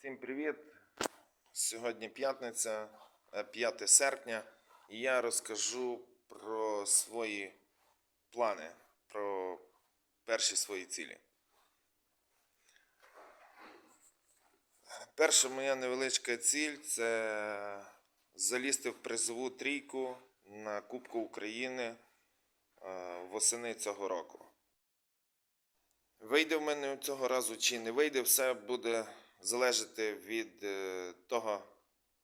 Всім привіт! Сьогодні п'ятниця, е, 5 серпня, і я розкажу про свої плани, про перші свої цілі. Перша моя невеличка ціль це залізти в призову трійку на Кубку України е, восени цього року. Вийде в мене цього разу чи не вийде, все буде залежати від е, того,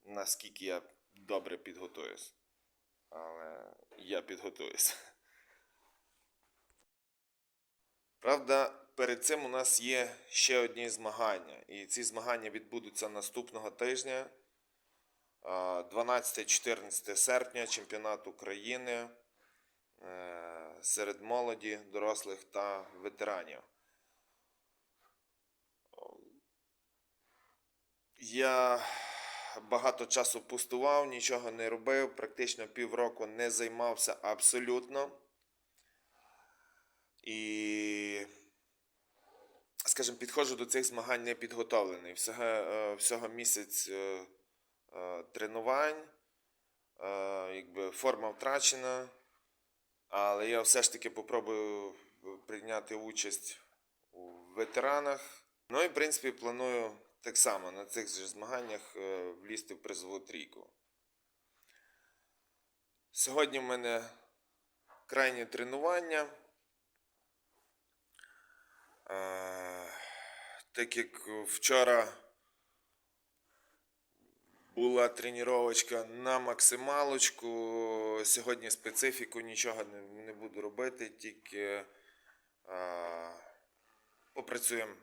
наскільки я добре підготуюсь. Але я підготуюсь. Правда, перед цим у нас є ще одні змагання. І ці змагання відбудуться наступного тижня. 12-14 серпня, чемпіонат України е, серед молоді, дорослих та ветеранів. Я багато часу пустував, нічого не робив, практично півроку не займався абсолютно. І, скажімо, підходжу до цих змагань не підготовлений. Всього, е, всього місяць е, е, тренувань, якби форма втрачена, але я все ж таки попробую прийняти участь у ветеранах. Ну і в принципі планую так само на цих же змаганнях е, влізти в призову трійку. Сьогодні в мене крайнє тренування. Е, Так як вчора була тренувачка на максималочку, сьогодні специфіку нічого не, буду робити, тільки е, попрацюємо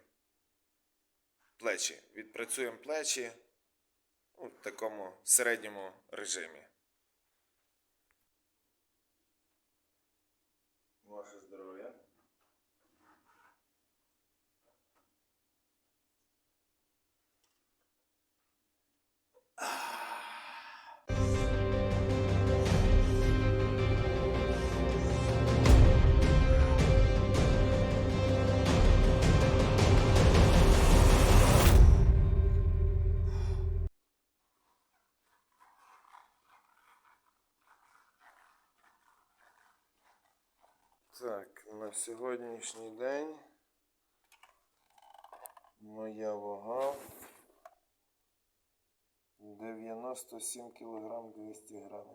плечі. Відпрацюємо плечі у такому середньому режимі. Ваше здоров'я. Так, на сьогоднішній день моя вага 97 кг 200 грамів.